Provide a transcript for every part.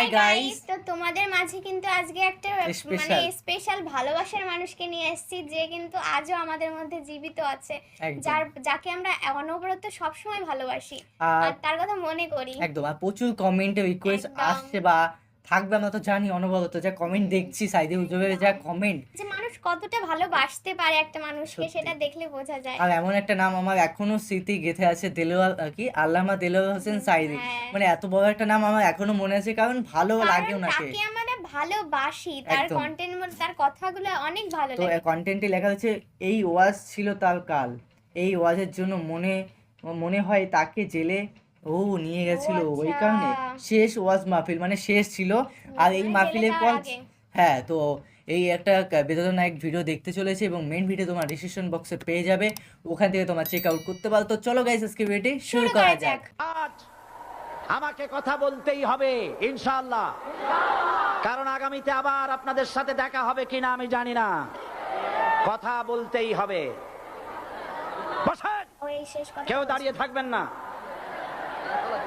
Hi guys তো তোমাদের মাঝে কিন্তু আজকে একটা মানে স্পেশাল ভালোবাসার মানুষকে নিয়ে এসেছি যে কিন্তু আজও আমাদের মধ্যে জীবিত আছে যার যাকে আমরা অনবরত সবসময় ভালোবাসি। আর আর তার কথা মনে করি। একদম। আর প্রচুর কমেন্টে রিকোয়েস্ট আসছে বা থাকবে আমরা তো জানি অনবরত। যা কমেন্ট দেখছি সাইদে হুজুরের যা কমেন্ট যে মানুষ কতটা ভালোবাসতে পারে একটা মানুষকে সেটা দেখলে বোঝা যায়। আর এমন একটা নাম আমার এখনও স্মৃতি গেথে আছে দেলোয়ার আহ, কি? আল্লামা দেলোয়ার হোসেন সাইদি। হ্যাঁ। মানে এত বড় একটা নাম আমার এখনও মনে আছে কারণ ভালো লাগে ওনাকে। তাকে আমরা ভালোবাসি তার। কন্টেন্ট তার কথাগুলো অনেক ভালো লাগে। তো কন্টেন্টে লেখা আছে এই ওয়াজ ছিল তার কাল। এই ওয়াজের জন্য মনে মনে হয় তাকে জেলে ও নিয়ে গেছিল ওই আচ্ছা। কারণে। শেষ ওয়াজ মাহফিল মানে শেষ ছিল। আর এই মানে মাহফিলের পর হ্যাঁ তো এই একটা বেদনায়ক ভিডিও দেখতে চলেছে এবং মেন ভিডিও তোমার ডিসিশন বক্সে পেয়ে যাবে। ওখান থেকে তোমার চেক আউট করতে পারো। তো চলো গাইস আজকে ভিডিওটি শুরু করা যাক। আমাকে কথা বলতেই হবে ইনশাআল্লাহ। কারণ আগামীতে আবার আপনাদের সাথে দেখা হবে কিনা আমি জানি না। কথা বলতেই হবে। বসেন! ওই শেষ কথা কেউ দাঁড়িয়ে থাকবেন না।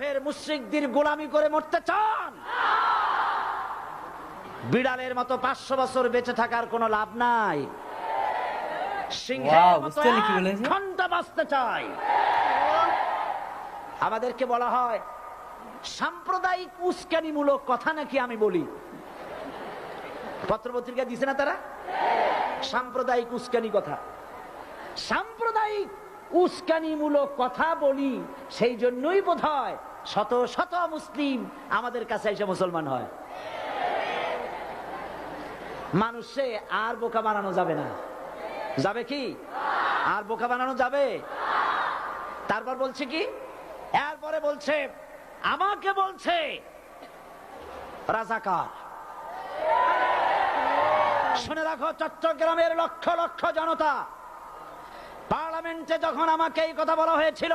কাফের মুশ্রিকদের গোলামি করে মরতে চান? বিড়ালের মতো পাঁচশো বছর বেঁচে থাকার কোনো লাভ নাই? ঘণ্টা বাঁচতে চাই। আমাদেরকে বলা হয় সাম্প্রদায়িক উস্কানিমূলক কথা নাকি আমি বলি? পত্রপত্রিকা দিছে না তারা? সাম্প্রদায়িক উস্কানি কথা। সাম্প্রদায়িক উস্কানিমূলক কথা বলি সেই জন্যই বোধ হয় শত শত মুসলিম আমাদের কাছে এসে মুসলমান হয়। মানুষে আর বোকা বানানো যাবে না। যাবে কি? আর বোকা বানানো যাবে? তারপর বলছে কি? এরপরে বলছে, আমাকে বলছে, রাজাকার। শুনে রাখো, চট্টগ্রামের লক্ষ লক্ষ জনতা, পার্লামেন্টে যখন আমাকে এই কথা বলা হয়েছিল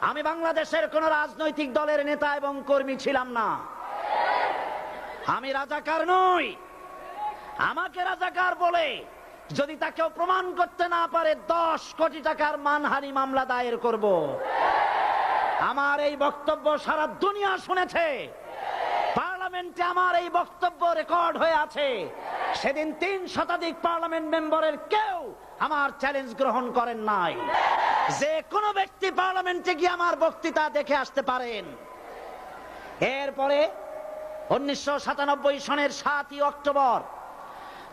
আমি বাংলাদেশের কোন রাজনৈতিক দলের নেতা এবং কর্মী ছিলাম না। আমি রাজাকার নই। আমাকে রাজাকার বলে যদি তাকে প্রমাণ করতে না পারে, দশ কোটি টাকার মানহানি মামলা দায়ের করব। আমার এই বক্তব্য সারা দুনিয়া শুনেছে। পার্লামেন্টে আমার এই বক্তব্য রেকর্ড হয়ে আছে। সেদিন তিন শতাধিক পার্লামেন্ট মেম্বারের কেউ আমার চ্যালেঞ্জ গ্রহণ করেন নাই। যে কোনো ব্যক্তি পার্লামেন্টে গিয়ে আমার বক্তৃতা দেখে আসতে পারেন। এরপরে উনিশশো সাতানব্বই সনের সাতই অক্টোবর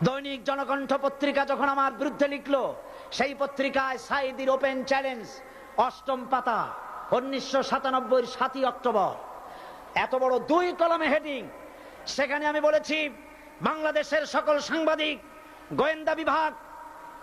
দৈনিক জনকণ্ঠ পত্রিকা যখন আমার বিরুদ্ধে লিখলো, সেই পত্রিকায় সাইদির ওপেন চ্যালেঞ্জ, অষ্টম পাতা, উনিশশো সাতানব্বই সাতই অক্টোবর। এত বড় দুই কলমে হেডিং, সেখানে আমি বলেছি, বাংলাদেশের সকল সাংবাদিক, গোয়েন্দা বিভাগ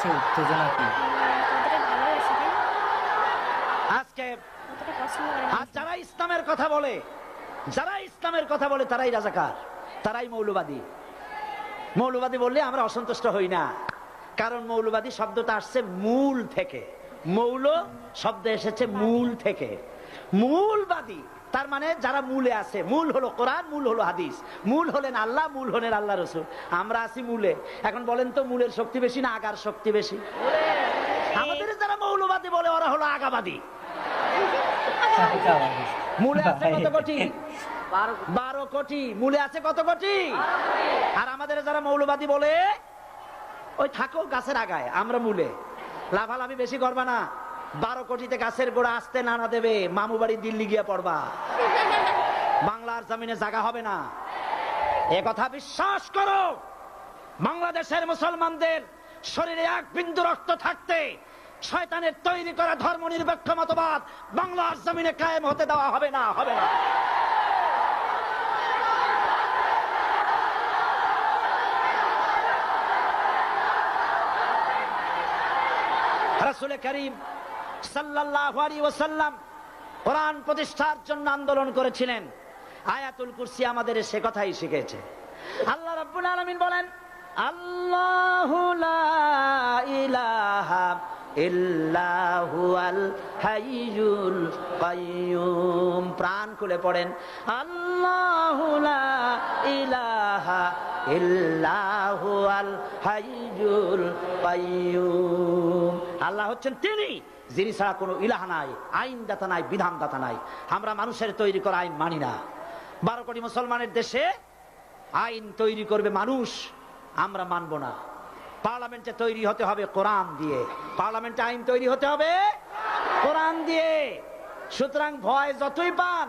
বাবা, উত্তেজনা কি? আজকে আর যারা ইসলামের কথা বলে যারা ইসলামের কথা বলে তারাই রাজাকার তারাই মৌলবাদী। মৌলবাদী বললে আমরা অসন্তুষ্ট হই না কারণ মৌলবাদী শব্দটা আসছে মূল থেকে। মৌল শব্দ এসেছে মূল থেকে। মূলবাদী তার মানে যারা মূলে আছে, মূল হলো কোরআন, মূল হলো হাদিস, মূল হলেন আল্লাহ, মূল হলেন আল্লাহ রসুল। আমরা আছি মূলে। এখন বলেন তো মূলের শক্তি বেশি না আগার শক্তি বেশি? আমাদের যারা মৌলবাদী বলে, ওরা হলো আগাবাদী। মূলে আছে কত কোটি? বারো কোটি। মূলে আছে কত কোটি? আর আমাদের যারা মৌলবাদী বলে, ওই থাকো গাছের আগায়, আমরা মূলে। লাভালাভি বেশি করবা না। বারো কোটিতে গাছের গোড়া আসতে নানা দেবে, মামু বাড়ি দিল্লি গিয়ে পড়বা। বাংলার জমিনে জায়গা হবে না। এ কথা বিশ্বাস করো। বাংলাদেশের মুসলমানদের শরীরে এক বিন্দু রক্ত থাকতে শয়তানের তৈরি করা ধর্ম নিরপেক্ষ মতবাদ বাংলার জমিনে কায়েম হতে দেওয়া হবে না হবে না। রাসূল করিম সাল্লাল্লাহু আলাইহি ওয়াসাল্লাম কোরআন প্রতিষ্ঠার জন্য আন্দোলন করেছিলেন। আয়াতুল কুরসি আমাদের সে কথাই শিখেছে। আল্লাহ রাব্বুল আলামিন বলেন, আল্লাহু ইলাহা আল প্রাণ খুলে পড়েন, আল্লাহু ইলাহা আল্লাহ হচ্ছেন তিনি, যিনি ছাড়া কোনো ইলাহা নাই আইন দাতা নাই বিধান দাতা নাই। আমরা মানুষের তৈরি করা আইন মানি না। বারো কোটি মুসলমানের দেশে আইন তৈরি করবে মানুষ, আমরা মানব না। পার্লামেন্টে তৈরি হতে হবে কোরআন দিয়ে। পার্লামেন্টে আইন তৈরি হতে হবে কোরআন দিয়ে। সুতরাং ভয় যতই পান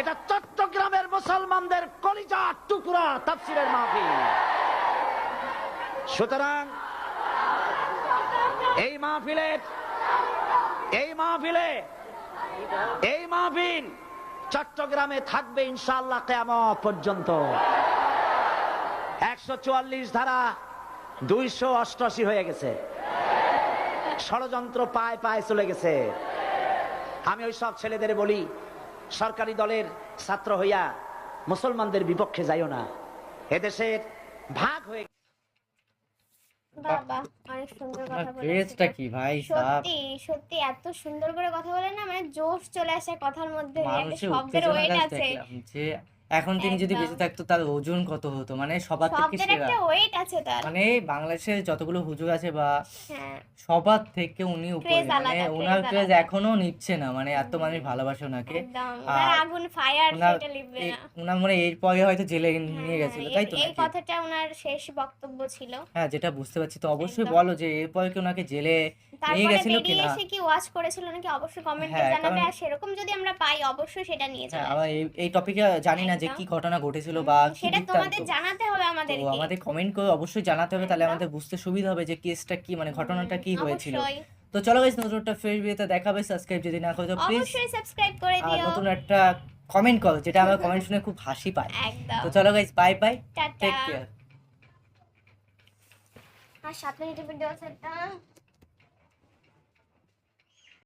এটা চট্টগ্রামের মুসলমানদের কলিজা টুকরা তাফসিরের মাহফিল। সুতরাং এই মাহফিলে এই মাহফিলে, এই মাহফিল চট্টগ্রামে থাকবে ইনশাল্লাহ কেয়ামত পর্যন্ত। একশো চুয়াল্লিশ ধারা দুইশো অষ্টআশি হয়ে গেছে। ষড়যন্ত্র পায় পায় চলে গেছে। আমি ওই সব ছেলেদের বলি সরকারি দলের ছাত্র হইয়া মুসলমানদের বিপক্ষে যাইও না। এদেশের ভাগ হয়ে বাবা অনেক সুন্দর কথা বলেছে ফেসটা কি ভাই সত্যি সত্যি এত সুন্দর করে কথা বলে না মানে জোশ চলে আসে কথার মধ্যে শব্দের ওয়েট আছে। এখন তিনি যদি বেঁচে থাকতো তার ওজন কত হতো? মানে সবার থেকে সেরা। ওয়েট আছে তার। মানে বাংলাদেশে যতগুলো হুজুর আছে বা হ্যাঁ। সবার থেকে উনি উপরে মানে ওনার ক্রেজ এখনও নিচ্ছে না মানে এত মানুষ ভালোবাসে ওনাকে। আগুন ফায়ার ওনার সেটা লিখবে না। ওনার মানে এরপরে হয়তো জেলে নিয়ে হ্যাঁ, গেছিল তাই তো এই কথাটা ওনার শেষ বক্তব্য ছিল। হ্যাঁ যেটা বুঝতে পারছি তো অবশ্যই বলো যে এরপরে কি ওনাকে জেলে নিয়ে তারপরে গেছিল বেরিয়ে কিনা? এসে কি ওয়াচ করেছিল নাকি অবশ্যই কমেন্টে হ্যাঁ, জানাবে। কারণ- আর সেরকম যদি আমরা পাই অবশ্যই সেটা নিয়ে হ্যাঁ আমরা এই এই টপিকে জানি না যে একদম। কি ঘটনা ঘটেছিল বা কি সেটা বৃত্তান্ত। তোমাদের জানাতে হবে তো আমাদেরকে আমাদের কমেন্ট করে অবশ্যই জানাতে হবে তাহলে একদম। আমাদের বুঝতে সুবিধা হবে যে কেসটা কি মানে ঘটনাটা কি হয়েছিল। অবশ্যই। তো চলো গাইস নতুন একটা ফ্রেশ ভিডিওতে দেখাবে সাবস্ক্রাইব যদি না করে তো প্লিজ অবশ্যই সাবস্ক্রাইব করে আর দিও। নতুন একটা কমেন্ট করো যেটা আমার কমেন্ট শুনে খুব হাসি পায় একদম। তো চলো guys bye bye tata. Take care আর সাত মিনিটের ভিডিও সেটটা